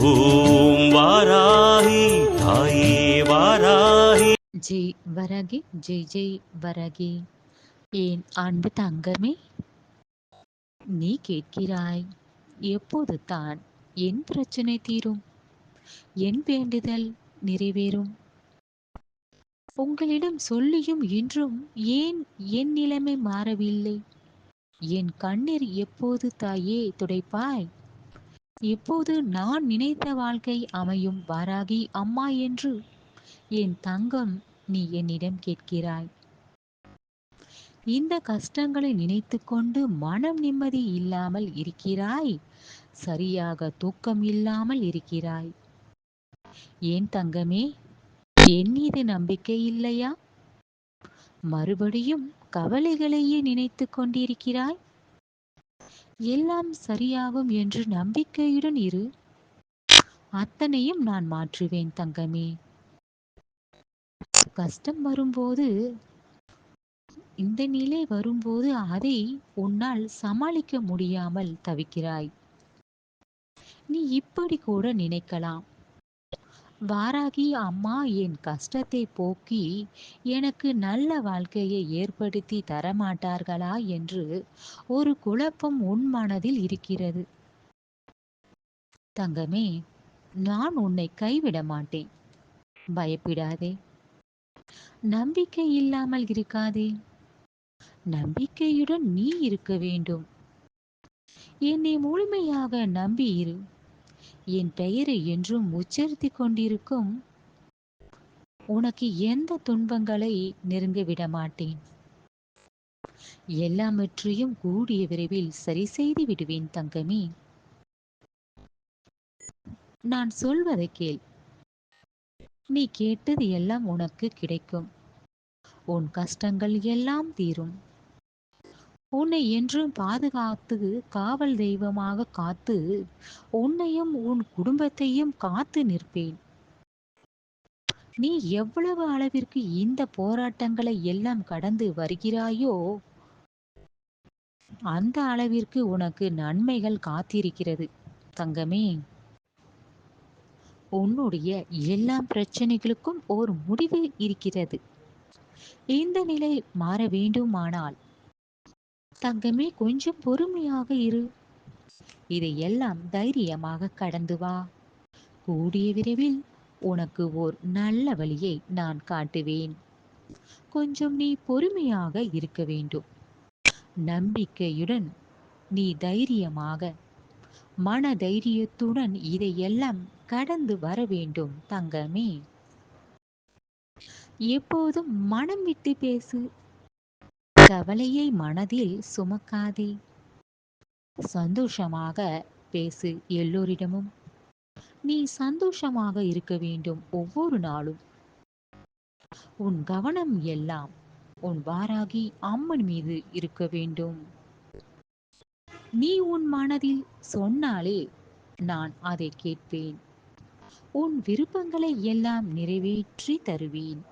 ஓம் வாராகி தாயே வாராகி. ஜெய் வரகி ஜெய் ஜெய் வரகி. என் அன்பு தங்கமே நீ கேட்கிறாய் எப்போது தான் என் பிரச்சனை தீரும்? என் வேண்டுதல் நிறைவேறும். உங்களிடம் சொல்லியும் இன்றும் ஏன் என் நிலைமை மாறவில்லை? என் கண்ணீர் எப்போது தாயே துடைப்பாய்? எப்போது நான் நினைத்த வாழ்க்கை அமையும் வாராகி அம்மா என்று? என் தங்கம் நீ என்னிடம் கேட்கிறாய். இந்த கஷ்டங்களை நினைத்துக்கொண்டு மனம் நிம்மதி இல்லாமல் இருக்கிறாய். சரியாக தூக்கம் இல்லாமல் இருக்கிறாய். ஏன் தங்கமே என் மீது நம்பிக்கை இல்லையா? மறுபடியும் கவலைகளையே நினைத்து கொண்டிருக்கிறாய். எல்லாம் சரியாகும் என்று நம்பிக்கையுடன் இரு. அத்தனையும் நான் மாற்றுவேன் தங்கமே. கஷ்டம் வரும்போது இந்த நிலை வரும்போது அதை உன்னால் சமாளிக்க முடியாமல் தவிக்கிறாய். நீ இப்படி கூட நினைக்கலாம். வாராகி அம்மா என் கஷ்டத்தை போக்கி எனக்கு நல்ல வாழ்க்கையை ஏற்படுத்தி தரமாட்டார்களா? என்று ஒரு குழப்பம் உன் மனதில் இருக்கிறது. தங்கமே நான் உன்னை கைவிட மாட்டேன். பயப்படாதே. நம்பிக்கை இல்லாமல் இருக்காதே. நம்பிக்கையுடன் நீ இருக்க வேண்டும். என்னை முழுமையாக நம்பி இரு. என் பெயரை என்றும் உச்சரித்து கொண்டிருக்கும். உனக்கு எந்த துன்பங்களை நெருங்க விட மாட்டேன். எல்லாவற்றையும் கூடிய விரைவில் சரி செய்து விடுவேன் தங்கமே. நான் சொல்வதை கேள். நீ கேட்டது எல்லாம் உனக்கு கிடைக்கும். உன் கஷ்டங்கள் எல்லாம் தீரும். உன்னை என்றும் பாதுகாத்து காவல் தெய்வமாக காத்து உன்னையும் உன் குடும்பத்தையும் காத்து நிற்பேன். நீ எவ்வளவு அளவிற்கு இந்த போராட்டங்களை எல்லாம் கடந்து வருகிறாயோ அந்த அளவிற்கு உனக்கு நன்மைகள் காத்திருக்கிறது தங்கமே. உன்னுடைய எல்லா பிரச்சனைகளுக்கும் ஒரு முடிவு இருக்கிறது. இந்த நிலை மாற வேண்டுமானால் தங்கமே கொஞ்சம் பொறுமையாக இரு. இதையெல்லாம் தைரியமாக கடந்து வா. கூடிய விரைவில் உனக்கு ஓர் நல்ல வழியை நான் காட்டுவேன். கொஞ்சம் நீ பொறுமையாக இருக்க வேண்டும். நம்பிக்கையுடன் நீ தைரியமாக மன தைரியத்துடன் இதையெல்லாம் கடந்து வர வேண்டும் தங்கமே. எப்போதும் மனம் விட்டு பேசு. கவலையை மனதில் சுமக்காதே. சந்தோஷமாக பேசு எல்லோரிடமும். நீ சந்தோஷமாக இருக்க வேண்டும் ஒவ்வொரு நாளும். உன் கவனம் எல்லாம் உன் வாராகி அம்மன் மீது இருக்க வேண்டும். நீ உன் மனதில் சொன்னாலே நான் அதை கேட்பேன். உன் விருப்பங்களை எல்லாம் நிறைவேற்றி தருவேன்.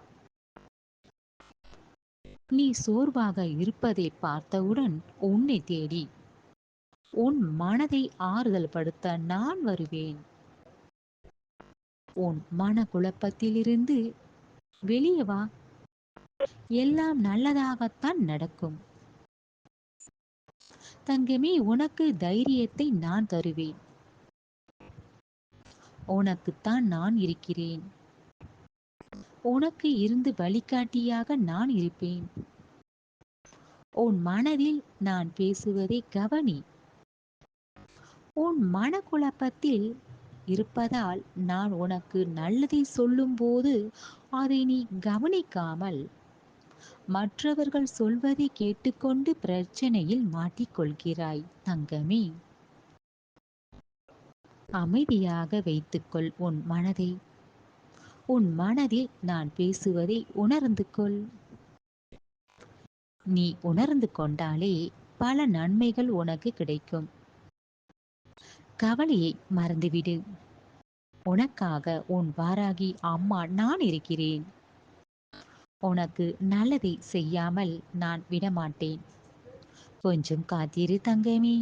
நீ சோர்வாக இருப்பதை பார்த்தவுடன் உன்னை தேடி. உன் மனதை ஆறுதல் படுத்த நான் வருவேன். உன் மன குழப்பத்திலிருந்து வெளியே வா. எல்லாம் நல்லதாகத்தான் நடக்கும். தங்கமே உனக்கு தைரியத்தை நான் தருவேன். உனக்குத்தான் நான் இருக்கிறேன். உனக்கு இருந்து வழிகாட்டியாக நான் இருப்பேன். உன் மனதில் நான் பேசுவதை கவனி. உன் மனக்குழப்பத்தில் இருப்பதால் நான் உனக்கு நல்லதை சொல்லும்போது அதை நீ கவனிக்காமல் மற்றவர்கள் சொல்வதை கேட்டுக்கொண்டு பிரச்சனையில் மாட்டிக்கொள்கிறாய் தங்கமே. அமைதியாக வைத்துக்கொள் உன் மனதை. உன் மனதில் நான் பேசுவதை உணர்ந்து கொள். நீ உணர்ந்து கொண்டாலே பல நன்மைகள் உனக்கு கிடைக்கும். கவலையை மறந்துவிடு. உனக்காக உன் வாராகி அம்மா நான் இருக்கிறேன். உனக்கு நல்லதை செய்யாமல் நான் விடமாட்டேன். கொஞ்சம் காத்திரு தங்கமே.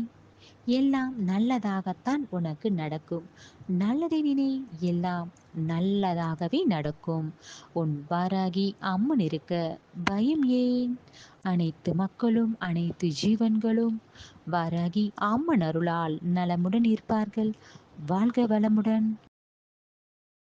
எல்லாம் நல்லதாகத்தான் உனக்கு நடக்கும். நல்லதை நினை எல்லாம் நல்லதாகவே நடக்கும். உன் வாராகி அம்மன் இருக்க பயம் ஏன்? அனைத்து மக்களும் அனைத்து ஜீவன்களும் வாராகி அம்மன் அருளால் நலமுடன் இருப்பார்கள். வாழ்க வளமுடன்.